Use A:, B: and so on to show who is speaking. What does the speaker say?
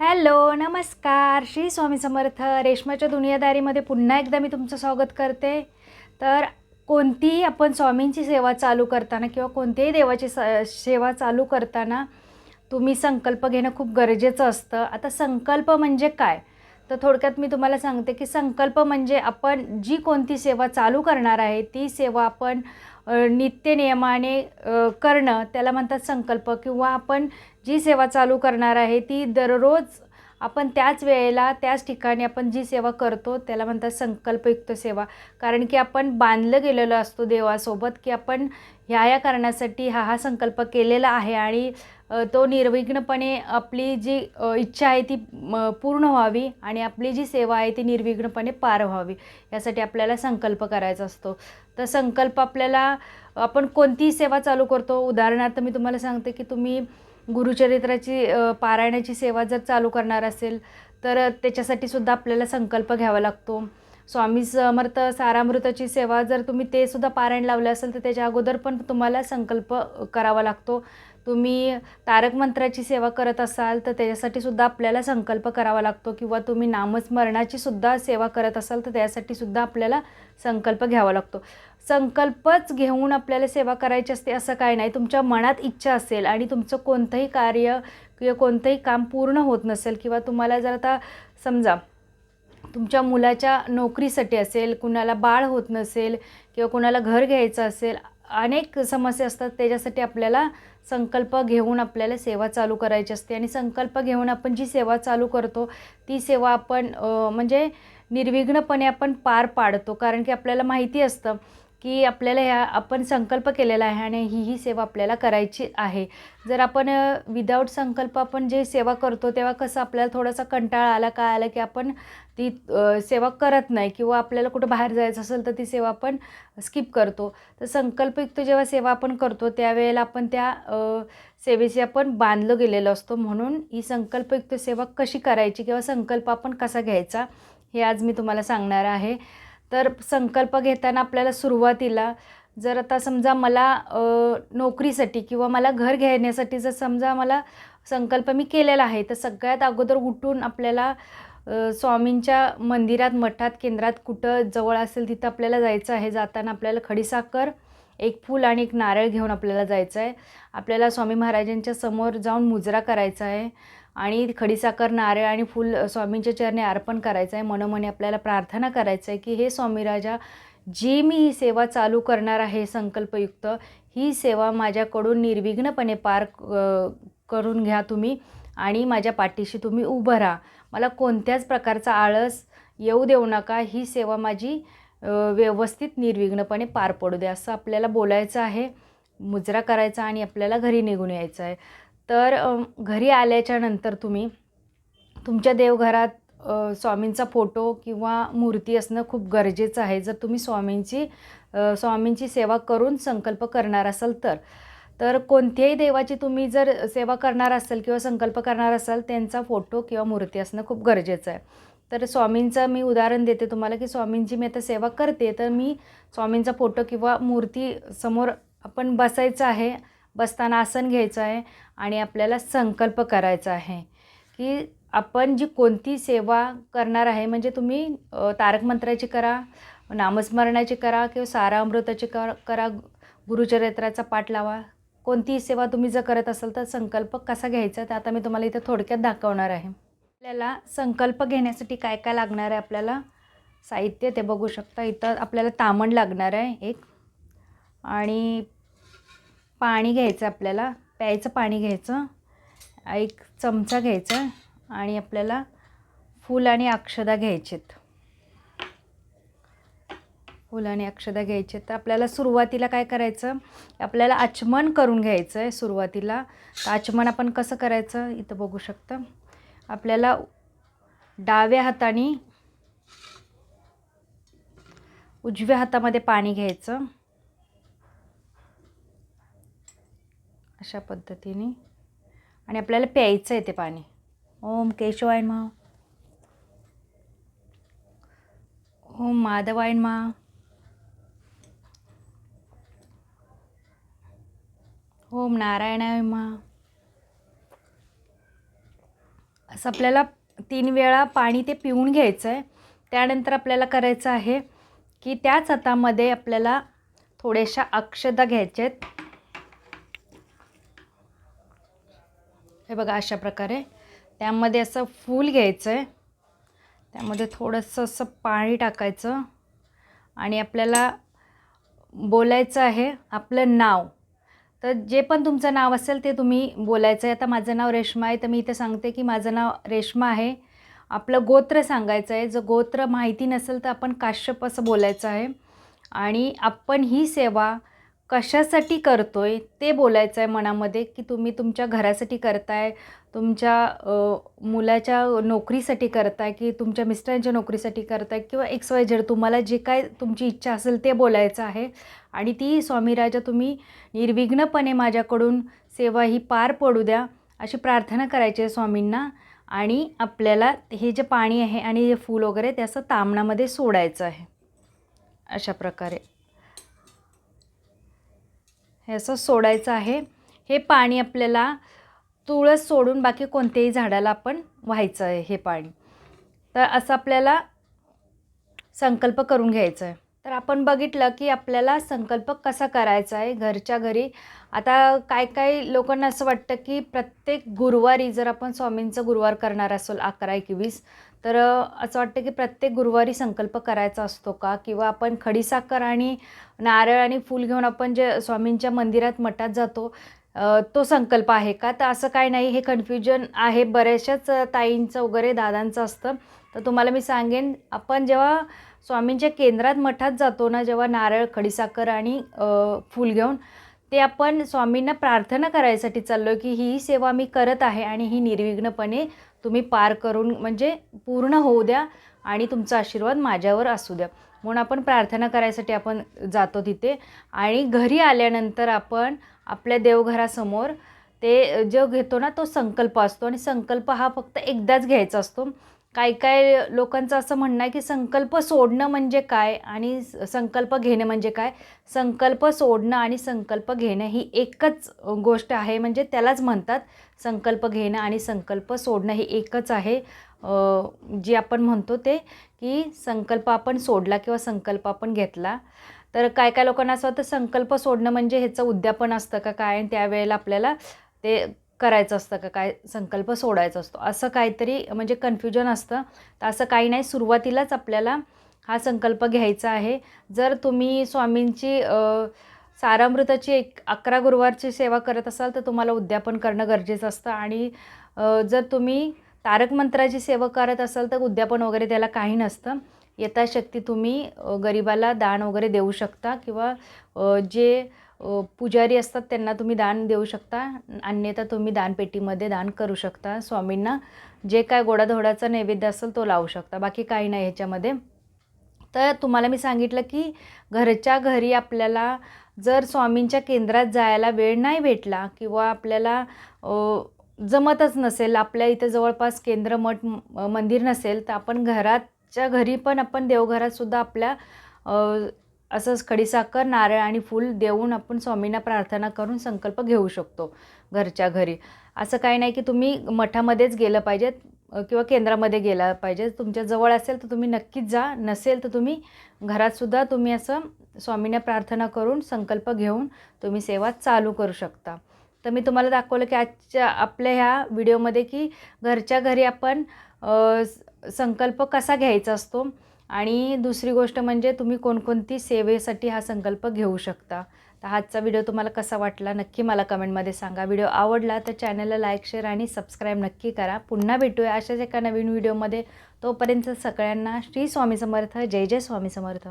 A: Hello नमस्कार. श्री स्वामी समर्थ रेशमाच्या दुनियादारीमध्ये पुन्हा एकदा मी तुमचं स्वागत करते. तर कोणतीही आपण स्वामींची सेवा चालू करताना किंवा कोणत्याही देवाची स सेवा चालू करताना तुम्ही संकल्प घेणं खूप गरजेचं असतं. आता संकल्प म्हणजे काय? तर थोडक्यात मी तुम्हाला सांगते की संकल्प म्हणजे आपण जी कोणती सेवा चालू करणार आहे ती सेवा आपण नित्य नित्यनियमाने करणं त्याला म्हणतात संकल्प. किंवा आपण जी सेवा चालू करणार आहे ती दररोज आपण त्याच वेळेला त्याच ठिकाणी आपण जी सेवा करतो त्याला म्हणतात संकल्पयुक्त सेवा. कारण की आपण बांधलं गेलेलो असतो देवासोबत की आपण ह्या या कारणासाठी हा हा संकल्प केलेला आहे. आणि तो निर्विघ्नपणे आपली जी इच्छा आहे ती पूर्ण व्हावी आणि आपली जी सेवा आहे ती निर्विघ्नपणे पार व्हावी यासाठी आपल्याला संकल्प करायचा असतो. तर संकल्प आपल्याला आपण कोणतीही सेवा चालू करतो. उदाहरणार्थ मी तुम्हाला सांगते की तुम्ही गुरुचरित्राची पारायणाची सेवा जर चालू करणार असेल तर त्याच्यासाठी सुद्धा आपल्याला संकल्प घ्यावा लागतो. स्वामी समर्थ सारामृताची सेवा जर तुम्ही ते सुद्धा पारायण लावलं असेल तर त्याच्या अगोदर पण तुम्हाला संकल्प करावा लागतो. तुम्ही तारक मंत्राची सेवा करत असाल तर त्याच्यासाठी सुद्धा आपल्याला संकल्प करावा लागतो. किंवा तुम्ही नामस्मरणाची सुद्धा सेवा करत असाल तर त्यासाठी सुद्धा आपल्याला संकल्प घ्यावा लागतो. संकल्पच घेऊन आपल्याला सेवा करायची असते असं काय नाही. तुमच्या मनात इच्छा असेल आणि तुमचं कोणतंही कार्य किंवा कोणतंही काम पूर्ण होत नसेल किंवा तुम्हाला जर आता समजा तुमच्या मुलाच्या नोकरीसाठी असेल कुणाला बाळ होत नसेल किंवा कुणाला घर घ्यायचं असेल अनेक समस्या असतात. त्याच्यासाठी आपल्याला संकल्प घेऊन आपल्याला सेवा चालू करायची असते. आणि संकल्प घेऊन आपण जी सेवा चालू करतो ती सेवा आपण म्हणजे निर्विघ्नपणे आपण पार पाडतो. कारण की आपल्याला माहिती असतं की आपल्याला ह्या आपण संकल्प केलेला आहे आणि ही ही सेवा आपल्याला करायची आहे. जर आपण विदाऊट संकल्प आपण जे सेवा करतो तेव्हा कसं आपल्याला थोडासा कंटाळा आला काय आला की आपण ती सेवा करत नाही किंवा आपल्याला कुठं बाहेर जायचं असेल तर ती सेवा आपण स्किप करतो. तर संकल्पयुक्त जेव्हा सेवा आपण करतो त्यावेळेला आपण त्या सेवेशी आपण बांधलं गेलेलो असतो. म्हणून ही संकल्पयुक्त सेवा कशी करायची किंवा संकल्प आपण कसा घ्यायचा हे आज मी तुम्हाला सांगणार आहे. तर संकल्प घेताना आपल्याला सुरुवातीला जर आता समजा मला नोकरीसाठी किंवा मला घर घेण्यासाठी जर समजा मला संकल्प मी केलेला आहे तर सगळ्यात अगोदर उठून आपल्याला स्वामींच्या मंदिरात मठात केंद्रात कुठं जवळ असेल तिथं आपल्याला जायचं आहे. जाताना आपल्याला खडीसाखर एक फूल आणि एक नारळ घेऊन आपल्याला जायचं आहे. आपल्याला स्वामी महाराजांच्या समोर जाऊन मुजरा करायचा आहे आणि खडीसाखर नारळ आणि फूल स्वामींच्या चरणी अर्पण करायचं आहे. मनोमनी आपल्याला प्रार्थना करायचं आहे की हे स्वामी राजा जी मी ही सेवा चालू करणार आहे संकल्पयुक्त ही सेवा माझ्याकडून निर्विघ्नपणे पार करून घ्या तुम्ही आणि माझ्या पाठीशी तुम्ही उभं राहा. मला कोणत्याच प्रकारचा आळस येऊ देऊ नका. ही सेवा माझी व्यवस्थित निर्विघ्नपणे पार पडू द्या असं आपल्याला बोलायचं आहे मुजरा करायचा आणि आपल्याला घरी निघून यायचं आहे. तर घरी आल्याच्यानंतर तुम्ही तुमच्या देवघरात स्वामींचा फोटो किंवा मूर्ती असणं खूप गरजेचं आहे. जर तुम्ही स्वामींची स्वामींची सेवा करून संकल्प करणार असाल तर. तर कोणत्याही देवाची तुम्ही जर सेवा करणार असाल किंवा संकल्प करणार असाल त्यांचा फोटो किंवा मूर्ती असणं खूप गरजेचं आहे. तर स्वामींचं मी उदाहरण देते तुम्हाला की स्वामींची मी आता सेवा करते तर मी स्वामींचा फोटो किंवा मूर्ती समोर आपण बसायचं आहे बसताना आसन घ्यायचं आहे आणि आपल्याला संकल्प करायचा आहे की आपण जी कोणती सेवा करणार आहे म्हणजे तुम्ही तारक मंत्राची करा नामस्मरणाची करा किंवा सारा अमृताची कर करा गुरुचरित्राचा पाठ लावा कोणतीही सेवा तुम्ही जर करत असाल तर संकल्प कसा घ्यायचा ते आता मी तुम्हाला इथं थोडक्यात दाखवणार आहे. आपल्याला संकल्प घेण्यासाठी काय काय लागणार आहे आपल्याला? साहित्य ते बघू शकता. इथं आपल्याला तामण लागणार आहे एक. आणि पाणी घ्यायचं आपल्याला. प्यायचं पाणी घ्यायचं. एक चमचा घ्यायचा. आणि आपल्याला फूल आणि अक्षदा घ्यायचेत. फुलं आणि अक्षदा घ्यायचे. तर आपल्याला सुरुवातीला काय करायचं? आपल्याला आचमन करून घ्यायचं आहे सुरुवातीला. तर आचमन आपण कसं करायचं? इथं बघू शकतं. आपल्याला डाव्या हाताने उजव्या हातामध्ये पाणी घ्यायचं. अशा पद्धतीने. आणि आपल्याला प्यायचं आहे ते पाणी. ओम केशवायन मा ओम माधवायन मा ओम नारायणाय मा. असं आपल्याला तीन वेळा पाणी ते पिऊन घ्यायचं आहे त्यानंतर आपल्याला करायचं आहे की त्याच हातामध्ये आपल्याला थोड्याशा अक्षदा घ्यायच्या आहेत हे बघा अशा प्रकारे. त्यामध्ये असं फूल घ्यायचं आहे त्यामध्ये थोडंसं असं पाणी टाकायचं. आणि आपल्याला बोलायचं आहे आपलं नाव. तर जे पण तुमचं नाव असेल ते तुम्ही बोलायचं आहे आता माझं नाव रेश्मा आहे तर मी इथे सांगते की माझं नाव रेश्मा आहे. आपलं गोत्र सांगायचं आहे जर गोत्र माहिती नसेल तर आपण काश्यप असं बोलायचं आहे. आणि आपण ही सेवा कशासाठी करतो आहे ते बोलायचं आहे मनामध्ये की तुम्ही तुमच्या घरासाठी करताय तुमच्या मुलाच्या नोकरीसाठी करताय की तुमच्या मिस्टरांच्या नोकरीसाठी करताय किंवा एक्स वाय झेड तुम्हाला जे काय तुमची इच्छा असेल ते बोलायचं आहे. आणि ती स्वामीराजा तुम्ही निर्विघ्नपणे माझ्याकडून सेवा ही पार पडू द्या अशी प्रार्थना करायची आहे स्वामींना. आणि आपल्याला हे जे पाणी आहे आणि हे फूल वगैरे ते असं तामणामध्ये सोडायचं आहे. अशा प्रकारे. हे असं सोडायचं आहे. हे पाणी आपल्याला तुळस सोडून बाकी कोणत्याही झाडाला आपण व्हायचं आहे हे पाणी. तर असं आपल्याला संकल्प करून घ्यायचा आहे. तर आपण बघितलं की आपल्याला संकल्प कसा करायचा आहे घरच्या घरी? आता काय काय लोकांना असं वाटतं की प्रत्येक गुरुवारी जर आपण स्वामींचं गुरुवार करणार असेल अकरा एकवीस तर असं वाटतं की प्रत्येक गुरुवारी संकल्प करायचा असतो का? किंवा आपण खडीसाखर आणि नारळ आणि फूल घेऊन आपण जे स्वामींच्या मंदिरात मठात जातो तो संकल्प आहे का? तर असं काय नाही हे कन्फ्युजन आहे. बऱ्याचशाच ताईंचं वगैरे दादांचं असतं. तर तुम्हाला मी सांगेन आपण जेव्हा स्वामींच्या केंद्रात मठात जातो ना जेव्हा नारळ खडीसाखर आणि फूल घेऊन ते आपण स्वामींना प्रार्थना करायसाठी चाललो की ही सेवा मी करत आहे आणि ही निर्विघ्नपणे तुम्ही पार करून म्हणजे पूर्ण होऊ द्या आणि तुमचा आशीर्वाद माझ्यावर असू द्या. म्हणून आपण प्रार्थना करायसाठी आपण जातो तिथे आणि घरी आल्यानंतर आपण आपल्या देवघरासमोर ते जो घेतो ना तो संकल्प असतो आणि संकल्प हा फक्त एकदाच घ्यायचा असतो. काही काय लोकांचं असं म्हणणं आहे की संकल्प सोडणं म्हणजे काय आणि स- संकल्प घेणं म्हणजे काय? संकल्प सोडणं आणि संकल्प घेणं ही एकच गोष्ट आहे. म्हणजे त्यालाच म्हणतात संकल्प घेणं आणि संकल्प सोडणं हे एकच आहे. जे जी आपण म्हणतो ते की संकल्प आपण सोडला किंवा संकल्प आपण घेतला. तर काय काय लोकांना असं वाटतं संकल्प सोडणं म्हणजे ह्याचं उद्यापन असतं का काय? आणि त्यावेळेला आपल्याला ते करायचं असतं का? काय संकल्प सोडायचा असतो? असं काहीतरी म्हणजे कन्फ्युजन असतं. तर असं काही नाही. सुरुवातीलाच आपल्याला हा संकल्प घ्यायचा आहे. जर तुम्ही स्वामींची सारामृताची एक अकरा गुरुवारची सेवा करत असाल तर तुम्हाला उद्यापन करणं गरजेचं असतं. आणि जर तुम्ही तारक मंत्राची सेवा करत असाल तर उद्यापन वगैरे त्याला काही नसतं. यथाशक्ती तुम्ही गरिबाला दान वगैरे देऊ शकता किंवा जे पुजारी असतात त्यांना तुम्ही दान देऊ शकता. अन्यथा तुम्ही दानपेटीमध्ये दान करू शकता. स्वामींना जे काय गोडाधोडाचा नैवेद्य असेल तो लावू शकता. बाकी काही नाही ह्याच्यामध्ये. तर तुम्हाला मी सांगितलं की घरच्या घरी आपल्याला जर स्वामींच्या केंद्रात जायला वेळ नाही भेटला किंवा आपल्याला जमतच नसेल आपल्या इथं जवळपास केंद्र मठ मंदिर नसेल तर आपण घराच्या घरी पण आपण देवघरातसुद्धा आपल्या असंच खडीसाखर नारळ आणि फूल देऊन आपण स्वामींना प्रार्थना करून संकल्प घेऊ शकतो घरच्या घरी. असं काही नाही की तुम्ही मठामध्येच गेलं पाहिजेत किंवा केंद्रामध्ये गेला पाहिजे तुमच्या जवळ असेल तर तुम्ही नक्कीच जा. नसेल तर तुम्ही घरातसुद्धा तुम्ही असं स्वामींना प्रार्थना करून संकल्प घेऊन तुम्ही सेवा चालू करू शकता. तर मी तुम्हाला दाखवलं की आजच्या आपल्या ह्या व्हिडिओमध्ये की घरच्या घरी आपण संकल्प कसा घ्यायचा असतो? आणि दुसरी गोष्ट म्हणजे तुम्ही कोणकोणती सेवेसाठी हा संकल्प घेऊ शकता. तर आजचा व्हिडिओ तुम्हाला कसा वाटला नक्की मला कमेंटमध्ये सांगा. व्हिडिओ आवडला तर चॅनलला लाईक शेअर आणि सबस्क्राईब नक्की करा. पुन्हा भेटूया अशाच एका नवीन व्हिडिओमध्ये. तोपर्यंत सगळ्यांना श्री स्वामी समर्थ. जय जय स्वामी समर्थ.